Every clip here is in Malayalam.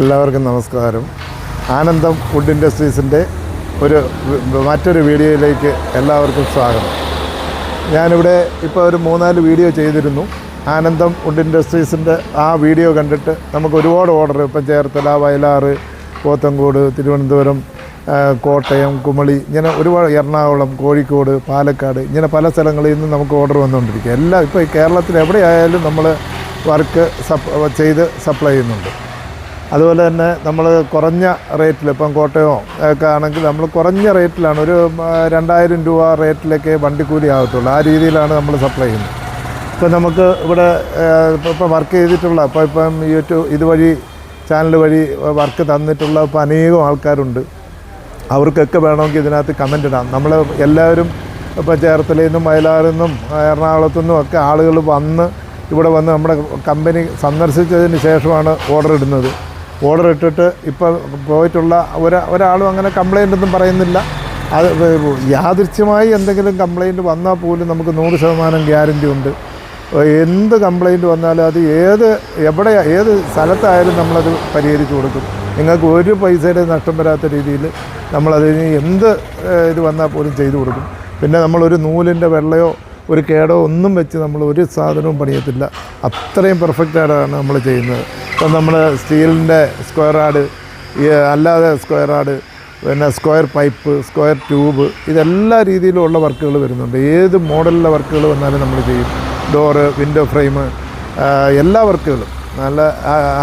എല്ലാവർക്കും നമസ്കാരം. ആനന്ദം ഫുഡ് ഇൻഡസ്ട്രീസിന്റെ ഒരു മറ്റൊരു വീഡിയോയിലേക്ക് എല്ലാവർക്കും സ്വാഗതം. ഞാനിവിടെ ഇപ്പോൾ ഒരു മൂന്നാൽ വീഡിയോ ചെയ്തിരുന്നു. ആനന്ദം ഫുഡ് ഇൻഡസ്ട്രീസിന്റെ ആ വീഡിയോ കണ്ടിട്ട് നമുക്ക് ഒരുപാട് ഓർഡർ ഇപ്പം ചേർത്തല വയലാറ് പോത്തങ്കോട് തിരുവനന്തപുരം കോട്ടയം കുമളി ഇങ്ങനെ ഒരുപാട് എറണാകുളം കോഴിക്കോട് പാലക്കാട് ഇങ്ങനെ പല സ്ഥലങ്ങളിൽ നിന്ന് നമുക്ക് ഓർഡർ വന്നുകൊണ്ടിരിക്കുക എല്ലാം ഇപ്പോൾ കേരളത്തിൽ എവിടെയായാലും നമ്മൾ വർക്ക് സപ് ചെയ്ത് സപ്ലൈ ചെയ്യുന്നുണ്ട്. അതുപോലെ തന്നെ നമ്മൾ കുറഞ്ഞ റേറ്റിൽ ഇപ്പം കോട്ടയമോ ഒക്കെ ആണെങ്കിൽ നമ്മൾ കുറഞ്ഞ റേറ്റിലാണ് ഒരു രണ്ടായിരം രൂപ റേറ്റിലൊക്കെ വണ്ടിക്കൂലി ആകത്തുള്ളൂ. ആ രീതിയിലാണ് നമ്മൾ സപ്ലൈ ചെയ്യുന്നത്. ഇപ്പം നമുക്ക് ഇവിടെ ഇപ്പം വർക്ക് ചെയ്തിട്ടുള്ള ഇപ്പോൾ ഇപ്പം യൂട്യൂബ് ഇതുവഴി ചാനൽ വഴി വർക്ക് തന്നിട്ടുള്ള ഇപ്പം അനേകം ആൾക്കാരുണ്ട്. അവർക്കൊക്കെ വേണമെങ്കിൽ ഇതിനകത്ത് കമന്റ് ഇടാം. നമ്മൾ എല്ലാവരും ഇപ്പോൾ ചേർത്തലയിൽ നിന്നും വയലാറിൽ നിന്നും എറണാകുളത്തു നിന്നും ഒക്കെ ആളുകൾ വന്ന് ഇവിടെ വന്ന് നമ്മുടെ കമ്പനി സന്ദർശിച്ചതിന് ശേഷമാണ് ഓർഡർ ഇടുന്നത്. ഓർഡർ ഇട്ടിട്ട് ഇപ്പോൾ പോയിട്ടുള്ള ഒരാ ഒരാളും അങ്ങനെ കംപ്ലൈന്റ് ഒന്നും പറയുന്നില്ല. അത് യാദൃച്ഛമായി എന്തെങ്കിലും കംപ്ലൈന്റ് വന്നാൽ പോലും നമുക്ക് നൂറ് ശതമാനം ഗ്യാരണ്ടി ഉണ്ട്. എന്ത് കംപ്ലൈന്റ് വന്നാലും അത് ഏത് എവിടെ ഏത് സ്ഥലത്തായാലും നമ്മളത് പരിഹരിച്ചു കൊടുക്കും. നിങ്ങൾക്ക് ഒരു പൈസയുടെ നഷ്ടം വരാത്ത രീതിയിൽ നമ്മളതിന് എന്ത് ഇത് വന്നാൽ പോലും ചെയ്തു കൊടുക്കും. പിന്നെ നമ്മളൊരു നൂലിന്റെ വെള്ളയോ ഒരു കേടോ ഒന്നും വെച്ച് നമ്മൾ ഒരു സാധനവും പണിയത്തില്ല. അത്രയും പെർഫെക്റ്റ് ആയിട്ടാണ് നമ്മൾ ചെയ്യുന്നത്. ഇപ്പം നമ്മൾ സ്റ്റീലിന്റെ സ്ക്വയർ ആഡ് അല്ലാതെ സ്ക്വയർ ആഡ് പിന്നെ സ്ക്വയർ പൈപ്പ് സ്ക്വയർ ട്യൂബ് ഇതെല്ലാ രീതിയിലുമുള്ള വർക്കുകൾ വരുന്നുണ്ട്. ഏത് മോഡലിലെ വർക്കുകൾ വന്നാലും നമ്മൾ ചെയ്യും. ഡോറ് വിൻഡോ ഫ്രെയിം എല്ലാ വർക്കുകളും നല്ല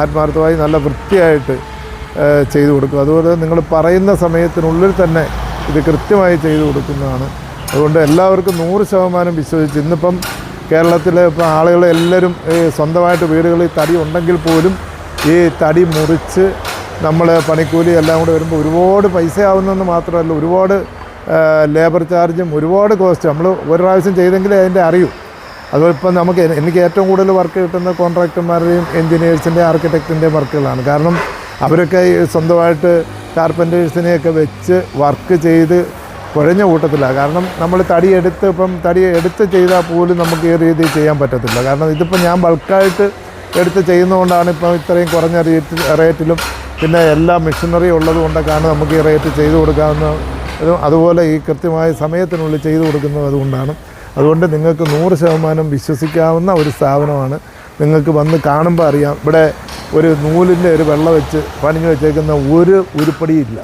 ആത്മാർത്ഥമായി നല്ല വൃത്തിയായിട്ട് ചെയ്തു കൊടുക്കും. അതുപോലെ നിങ്ങൾ പറയുന്ന സമയത്തിനുള്ളിൽ തന്നെ ഇത് കൃത്യമായി ചെയ്തു കൊടുക്കുന്നതാണ് അതുകൊണ്ട് എല്ലാവർക്കും നൂറ് ശതമാനം വിശ്വസിച്ച് ഇന്നിപ്പം കേരളത്തിലെ ഇപ്പം ഈ സ്വന്തമായിട്ട് വീടുകളിൽ തടി ഉണ്ടെങ്കിൽ പോലും ഈ തടി മുറിച്ച് നമ്മൾ പണിക്കൂലി എല്ലാം കൂടെ വരുമ്പോൾ ഒരുപാട് പൈസ മാത്രമല്ല ഒരുപാട് ലേബർ ചാർജും ഒരുപാട് കോസ്റ്റ്. നമ്മൾ ഒരു പ്രാവശ്യം ചെയ്തെങ്കിലേ അതിന്റെ അറിയൂ. അതുപോലെ ഇപ്പം നമുക്ക് എനിക്ക് ഏറ്റവും കൂടുതൽ വർക്ക് കിട്ടുന്ന കോൺട്രാക്ടർമാരുടെയും എൻജിനീയേഴ്സിന്റെയും ആർക്കിടെക്റ്റിന്റെയും വർക്കുകളാണ്. കാരണം അവരൊക്കെ സ്വന്തമായിട്ട് കാർപ്പന്റേഴ്സിനെയൊക്കെ വെച്ച് വർക്ക് ചെയ്ത് കുഴഞ്ഞ കൂട്ടത്തിലാണ് കാരണം നമ്മൾ തടി എടുത്ത് ഇപ്പം തടി എടുത്ത് ചെയ്താൽ പോലും നമുക്ക് ഈ രീതിയിൽ ചെയ്യാൻ പറ്റത്തില്ല. കാരണം ഇതിപ്പോൾ ഞാൻ ബൾക്കായിട്ട് എടുത്ത് ചെയ്യുന്നതുകൊണ്ടാണ് ഇപ്പം ഇത്രയും കുറഞ്ഞ റേറ്റ് റേറ്റിലും പിന്നെ എല്ലാ മെഷീനറി ഉള്ളത് കൊണ്ടൊക്കെയാണ് നമുക്ക് ഈ റേറ്റ് ചെയ്തു കൊടുക്കാവുന്ന അതും അതുപോലെ ഈ കൃത്യമായ സമയത്തിനുള്ളിൽ ചെയ്തു കൊടുക്കുന്നത് അതുകൊണ്ടാണ്. അതുകൊണ്ട് നിങ്ങൾക്ക് നൂറ് ശതമാനം വിശ്വസിക്കാവുന്ന ഒരു സ്ഥാപനമാണ്. നിങ്ങൾക്ക് വന്ന് കാണുമ്പോൾ അറിയാം. ഇവിടെ ഒരു നൂലിന്റെ ഒരു വെള്ളം വെച്ച് പണിഞ്ഞു വെച്ചേക്കുന്ന ഒരു ഉരുപ്പടിയില്ല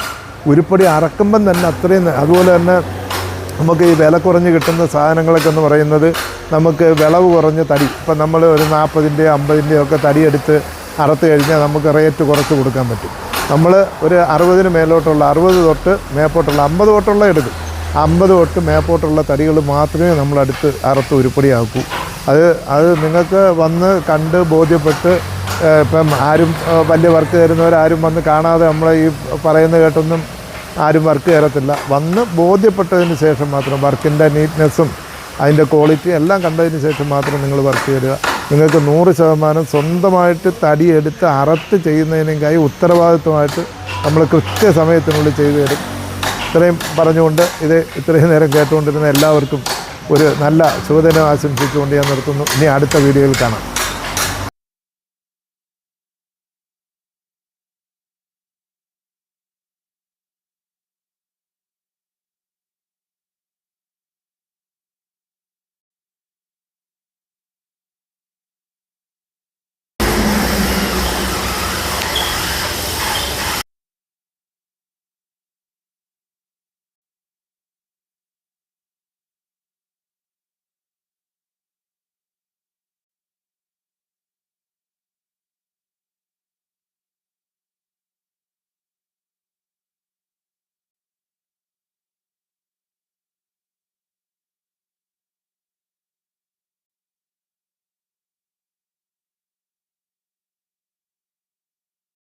ഉരുപ്പടി അറക്കുമ്പം തന്നെ അത്രയും അതുപോലെ തന്നെ നമുക്ക് ഈ വില കുറഞ്ഞ് കിട്ടുന്ന സാധനങ്ങളൊക്കെ എന്ന് പറയുന്നത് നമുക്ക് വിളവ് കുറഞ്ഞ തടി. ഇപ്പം നമ്മൾ ഒരു നാൽപ്പതിന്റെയോ അമ്പതിന്റെയോ ഒക്കെ തടി എടുത്ത് അറുത്ത് കഴിഞ്ഞാൽ നമുക്ക് റേറ്റ് കുറച്ച് കൊടുക്കാൻ പറ്റും. നമ്മൾ ഒരു അറുപതിന് മേലോട്ടുള്ള അറുപത് തൊട്ട് മേപ്പോട്ടുള്ള അമ്പത് തൊട്ടുള്ള എടുക്കും. അമ്പത് തൊട്ട് മേപ്പോട്ടുള്ള തടികൾ മാത്രമേ നമ്മൾ അടുത്ത് അറുത്ത് ഉരുപ്പടിയാക്കൂ അത് അത് നിങ്ങൾക്ക് വന്ന് കണ്ട് ബോധ്യപ്പെട്ട് ഇപ്പം ആരും വലിയ വർക്ക് തരുന്നവരാരും വന്ന് കാണാതെ നമ്മൾ ഈ പറയുന്ന കേട്ടൊന്നും ആരും വർക്ക് തരത്തില്ല. വന്ന് ബോധ്യപ്പെട്ടതിന് ശേഷം മാത്രം വർക്കിന്റെ നീറ്റ്നെസ്സും അതിന്റെ ക്വാളിറ്റി എല്ലാം കണ്ടതിന് ശേഷം മാത്രം നിങ്ങൾ വർക്ക് തരിക. നിങ്ങൾക്ക് നൂറ് ശതമാനം സ്വന്തമായിട്ട് തടിയെടുത്ത് അറത്ത് ചെയ്യുന്നതിനേക്കായി ഉത്തരവാദിത്വമായിട്ട് നമ്മൾ കൃത്യസമയത്തിനുള്ളിൽ ചെയ്തു തരും. ഇത്രയും പറഞ്ഞുകൊണ്ട് ഇത് ഇത്രയും നേരം കേട്ടുകൊണ്ടിരുന്ന എല്ലാവർക്കും ഒരു നല്ല ശുഭദിനം ആശംസിച്ചുകൊണ്ട് ഞാൻ നിർത്തുന്നു. ഇനി അടുത്ത വീഡിയോയിൽ കാണാം.